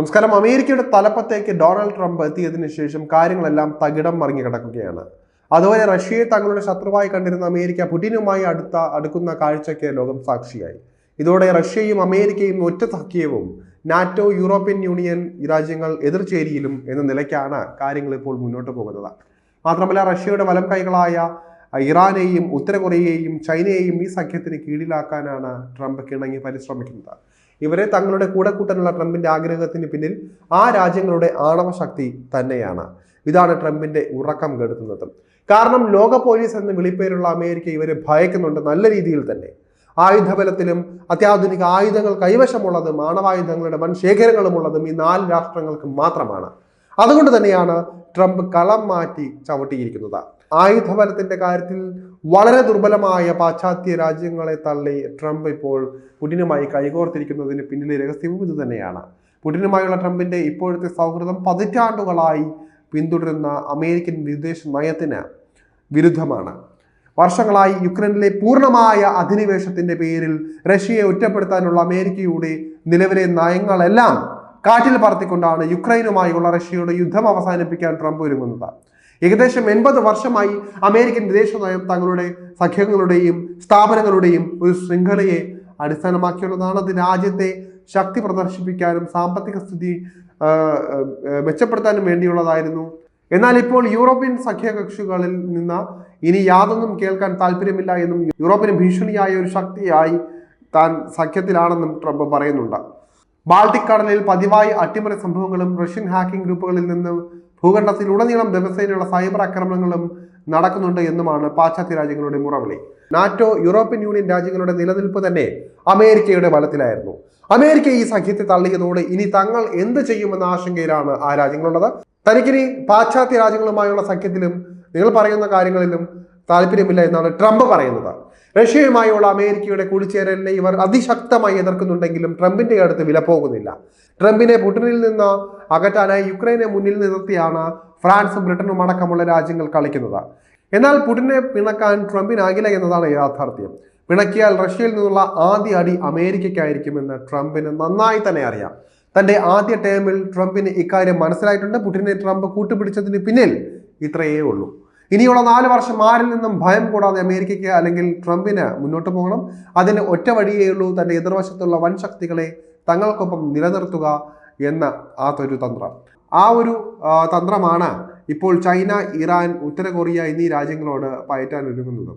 നമസ്കാരം. അമേരിക്കയുടെ തലപ്പത്തേക്ക് Donald Trump എത്തിയതിനു ശേഷം കാര്യങ്ങളെല്ലാം തകിടം മറിഞ്ഞു കിടക്കുകയാണ്. അതുപോലെ റഷ്യയെ തങ്ങളുടെ ശത്രുവായി കണ്ടിരുന്ന അമേരിക്ക പുടിനുമായി അടുത്ത അടുക്കുന്ന കാഴ്ചയ്ക്ക് ലോകം സാക്ഷിയായി. ഇതോടെ റഷ്യയും അമേരിക്കയും ഒറ്റ സഖ്യവും നാറ്റോ യൂറോപ്യൻ യൂണിയൻ രാജ്യങ്ങൾ എതിർചേരിയിലും എന്ന നിലയ്ക്കാണ് കാര്യങ്ങൾ ഇപ്പോൾ മുന്നോട്ട് പോകുന്നത്. മാത്രമല്ല റഷ്യയുടെ വലം കൈകളായ ഇറാനെയും ഉത്തര കൊറിയയെയും ചൈനയെയും ഈ സഖ്യത്തിന് കീഴിലാക്കാനാണ് ട്രംപ് കിണങ്ങി പരിശ്രമിക്കുന്നത്. ഇവരെ തങ്ങളുടെ കൂടെ കൂട്ടാനുള്ള ട്രംപിന്റെ ആഗ്രഹത്തിന് പിന്നിൽ ആ രാജ്യങ്ങളുടെ ആണവ ശക്തി തന്നെയാണ്. ഇതാണ് ട്രംപിന്റെ ഉറക്കം കെടുത്തുന്നത്. കാരണം ലോക പോലീസ് എന്ന വിളിപ്പേരുള്ള അമേരിക്ക ഇവരെ ഭയക്കുന്നുണ്ട് നല്ല രീതിയിൽ തന്നെ. ആയുധബലത്തിലും അത്യാധുനിക ആയുധങ്ങൾ കൈവശമുള്ളതും ആണവായുധങ്ങളുടെ വൻ ശേഖരങ്ങളുമുള്ളതും ഈ നാല് രാഷ്ട്രങ്ങൾക്ക് മാത്രമാണ്. അതുകൊണ്ട് തന്നെയാണ് ട്രംപ് കളം മാറ്റി ചവിട്ടിയിരിക്കുന്നത്. ആയുധബലത്തിന്റെ കാര്യത്തിൽ വളരെ ദുർബലമായ പാശ്ചാത്യ രാജ്യങ്ങളെ തള്ളി ട്രംപ് ഇപ്പോൾ പുടിനുമായി കൈകോർത്തിരിക്കുന്നതിന് പിന്നിലെ രഹസ്യവും ഇത് തന്നെയാണ്. പുടിനുമായുള്ള ട്രംപിന്റെ ഇപ്പോഴത്തെ സൗഹൃദം പതിറ്റാണ്ടുകളായി പിന്തുടരുന്ന അമേരിക്കൻ വിദേശ നയത്തിന് വിരുദ്ധമാണ്. വർഷങ്ങളായി യുക്രൈനിലെ പൂർണമായ അധിനിവേശത്തിന്റെ പേരിൽ റഷ്യയെ ഒറ്റപ്പെടുത്താനുള്ള അമേരിക്കയുടെ നിലവിലെ നയങ്ങളെല്ലാം കാറ്റിൽ പറത്തിക്കൊണ്ടാണ് യുക്രൈനുമായുള്ള റഷ്യയുടെ യുദ്ധം അവസാനിപ്പിക്കാൻ ട്രംപ് ഒരുങ്ങുന്നത്. ഏകദേശം എൺപത് വർഷമായി അമേരിക്കൻ വിദേശ നയം തങ്ങളുടെ സഖ്യങ്ങളുടെയും സ്ഥാപനങ്ങളുടെയും ഒരു ശൃംഖലയെ അടിസ്ഥാനമാക്കിയുള്ളതാണ്. അത് രാജ്യത്തെ ശക്തി പ്രദർശിപ്പിക്കാനും സാമ്പത്തിക സ്ഥിതി മെച്ചപ്പെടുത്താനും വേണ്ടിയുള്ളതായിരുന്നു. എന്നാൽ ഇപ്പോൾ യൂറോപ്യൻ സഖ്യകക്ഷികളിൽ നിന്ന് ഇനി യാതൊന്നും കേൾക്കാൻ താല്പര്യമില്ല എന്നും യൂറോപ്പിന് ഭീഷണിയായ ഒരു ശക്തിയായി താൻ സഖ്യത്തിലാണെന്നും ട്രംപ് പറയുന്നുണ്ട്. ബാൾട്ടിക് കടലിൽ പതിവായി അട്ടിമറി സംഭവങ്ങളും റഷ്യൻ ഹാക്കിംഗ് ഗ്രൂപ്പുകളിൽ നിന്ന് ഭൂഖണ്ഡത്തിലുടനീളം ദിവസേനയുള്ള സൈബർ ആക്രമണങ്ങളും നടക്കുന്നുണ്ട് എന്നുമാണ് പാശ്ചാത്യ രാജ്യങ്ങളുടെ മുറവിളി. നാറ്റോ യൂറോപ്യൻ യൂണിയൻ രാജ്യങ്ങളുടെ നിലനിൽപ്പ് തന്നെ അമേരിക്കയുടെ ബലത്തിലായിരുന്നു. അമേരിക്ക ഈ സഖ്യത്തെ തള്ളിയതോടെ ഇനി തങ്ങൾ എന്ത് ചെയ്യുമെന്ന ആശങ്കയിലാണ് ആ രാജ്യങ്ങളുള്ളത്. തനിക്കിനി പാശ്ചാത്യ രാജ്യങ്ങളുമായുള്ള സഖ്യത്തിലും നിങ്ങൾ പറയുന്ന കാര്യങ്ങളിലും താല്പര്യമില്ല എന്നാണ് ട്രംപ് പറയുന്നത്. റഷ്യയുമായുള്ള അമേരിക്കയുടെ കൂടിച്ചേരലിനെ ഇവർ അതിശക്തമായി എതിർക്കുന്നുണ്ടെങ്കിലും ട്രംപിന്റെ അടുത്ത് വില പോകുന്നില്ല. ട്രംപിനെ പുടിനിൽ നിന്ന് അകറ്റാനായി യുക്രൈനെ മുന്നിൽ നിർത്തിയാണ് ഫ്രാൻസും ബ്രിട്ടനും അടക്കമുള്ള രാജ്യങ്ങൾ കളിക്കുന്നത്. എന്നാൽ പുടിനെ പിണക്കാൻ ട്രംപിനാകില്ല എന്നതാണ് യാഥാർത്ഥ്യം. പിണക്കിയാൽ റഷ്യയിൽ നിന്നുള്ള ആദ്യ അടി അമേരിക്കയ്ക്കായിരിക്കുമെന്ന് ട്രംപിന് നന്നായി തന്നെ അറിയാം. തന്റെ ആദ്യ ടേമിൽ ട്രംപിന് ഇക്കാര്യം മനസ്സിലായിട്ടുണ്ട്. പുടിനെ ട്രംപ് കൂട്ടുപിടിച്ചതിന് പിന്നിൽ ഇത്രയേ ഉള്ളൂ. ഇനിയുള്ള നാല് വർഷം ആരിൽ നിന്നും ഭയം കൂടാതെ അമേരിക്കയ്ക്ക് അല്ലെങ്കിൽ ട്രംപിന് മുന്നോട്ട് പോകണം. അതിന് ഒറ്റ വഴിയേ ഉള്ളൂ തന്റെ എതിർവശത്തുള്ള വൻ ശക്തികളെ തങ്ങൾക്കൊപ്പം നിലനിർത്തുക എന്ന ആ ഒരു തന്ത്രം. ആ ഒരു തന്ത്രമാണ് ഇപ്പോൾ ചൈന ഇറാൻ ഉത്തര കൊറിയ എന്നീ രാജ്യങ്ങളോട് പയറ്റാൻ ഒരുങ്ങുന്നത്.